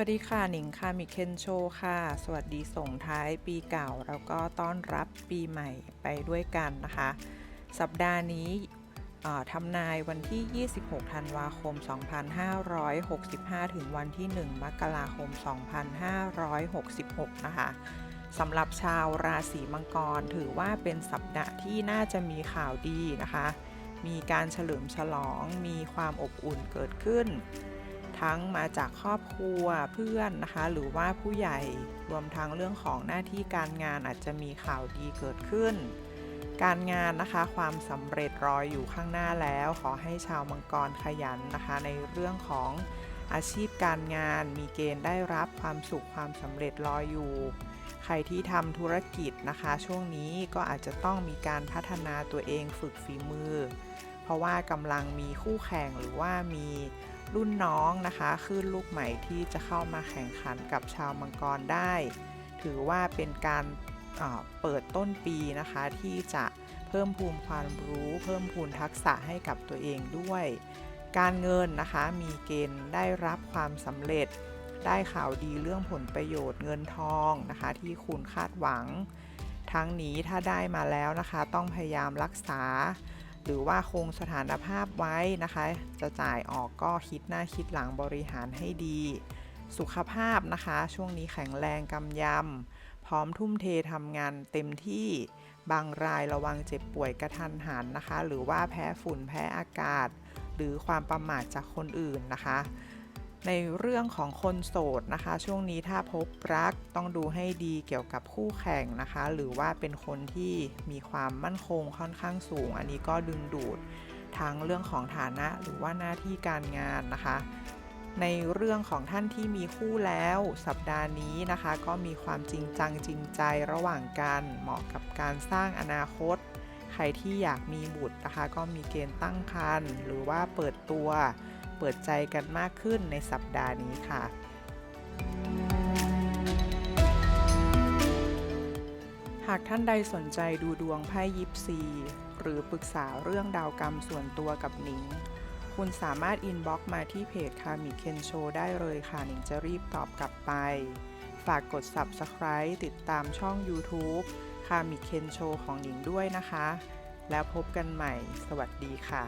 วัสดีค่ะหนิงค่ะมิเคนโชค่ะ สวัสดีส่งท้ายปีเก่า แล้วก็ต้อนรับปีใหม่ไปด้วยกันนะคะ สัปดาห์นี้ทำนายวันที่ 26 ธันวาคม 2565 ถึงวันที่ 1 มกราคม 2566 นะคะสำหรับชาวราศีมังกรถือว่าเป็นสัปดาห์ที่น่าจะมีข่าวดีนะคะ มีการเฉลิมฉลอง มีความอบอุ่นเกิดขึ้น ทั้งมาจากครอบครัวเพื่อนนะคะ หรือว่าผู้ใหญ่รวมทั้งเรื่องของหน้าที่การงานอาจจะมีข่าวดีเกิดขึ้น การงานนะคะความสำเร็จรออยู่ข้างหน้าแล้ว ขอให้ชาวมังกรขยันนะคะ ในเรื่องของอาชีพการงานมีเกณฑ์ได้รับความสุขความสำเร็จรออยู่ ใครที่ทำธุรกิจนะคะ ช่วงนี้ก็อาจจะต้องมีการพัฒนาตัวเองฝึกฝีมือ เพราะว่ากำลังมีคู่แข่งหรือว่ามี รุ่นน้องนะคะขึ้นลูกใหม่ที่จะเข้ามาแข่งขันกับชาวมังกรได้ ถือว่าเป็นการเปิดต้นปีนะคะที่จะเพิ่มพูนความรู้ เพิ่มพูนทักษะให้กับตัวเองด้วย การเงินนะคะมีเกณฑ์ได้รับความสำเร็จ ได้ข่าวดีเรื่องผลประโยชน์เงินทองนะคะที่คุณคาดหวัง ทั้งนี้ถ้าได้มาแล้วนะคะ ต้องพยายามรักษา หรือว่าคงสถานภาพไว้นะคะ จะจ่ายออกก็คิดหน้าคิดหลังบริหารให้ดี สุขภาพนะคะ ช่วงนี้แข็งแรงกำยำพร้อมทุ่มเททำงานเต็มที่บางรายระวังเจ็บป่วยกระทันหันนะคะ หรือว่าแพ้ฝุ่นแพ้อากาศ หรือความประมาทจากคนอื่นนะคะ ในเรื่องของคนโสดนะคะ ช่วงนี้ถ้าพบรักต้องดูให้ดีเกี่ยวกับคู่แข่งนะคะ หรือว่าเป็นคนที่มีความมั่นคงค่อนข้างสูง อันนี้ก็ดึงดูดทั้งเรื่องของฐานะหรือว่าหน้าที่การงานนะคะ ในเรื่องของท่านที่มีคู่แล้วสัปดาห์นี้นะคะ ก็มีความจริงจังจริงใจระหว่างกันเหมาะกับการสร้างอนาคต ใครที่อยากมีบุตรนะคะ ก็มีเกณฑ์ตั้งครรภ์หรือว่าเปิดตัว เปิดใจกันมากขึ้นในสัปดาห์นี้ค่ะ หากท่านใดสนใจดูดวงไพ่ยิปซี หรือปรึกษาเรื่องดาวกรรมส่วนตัวกับหนิง คุณสามารถอินบ็อกมาที่เพจคามิเคนโชได้เลยค่ะหนิงจะรีบตอบกลับไป ฝากกด Subscribe ติดตามช่อง YouTube คามิเคนโชของหนิงด้วยนะคะ แล้วพบกันใหม่ สวัสดีค่ะ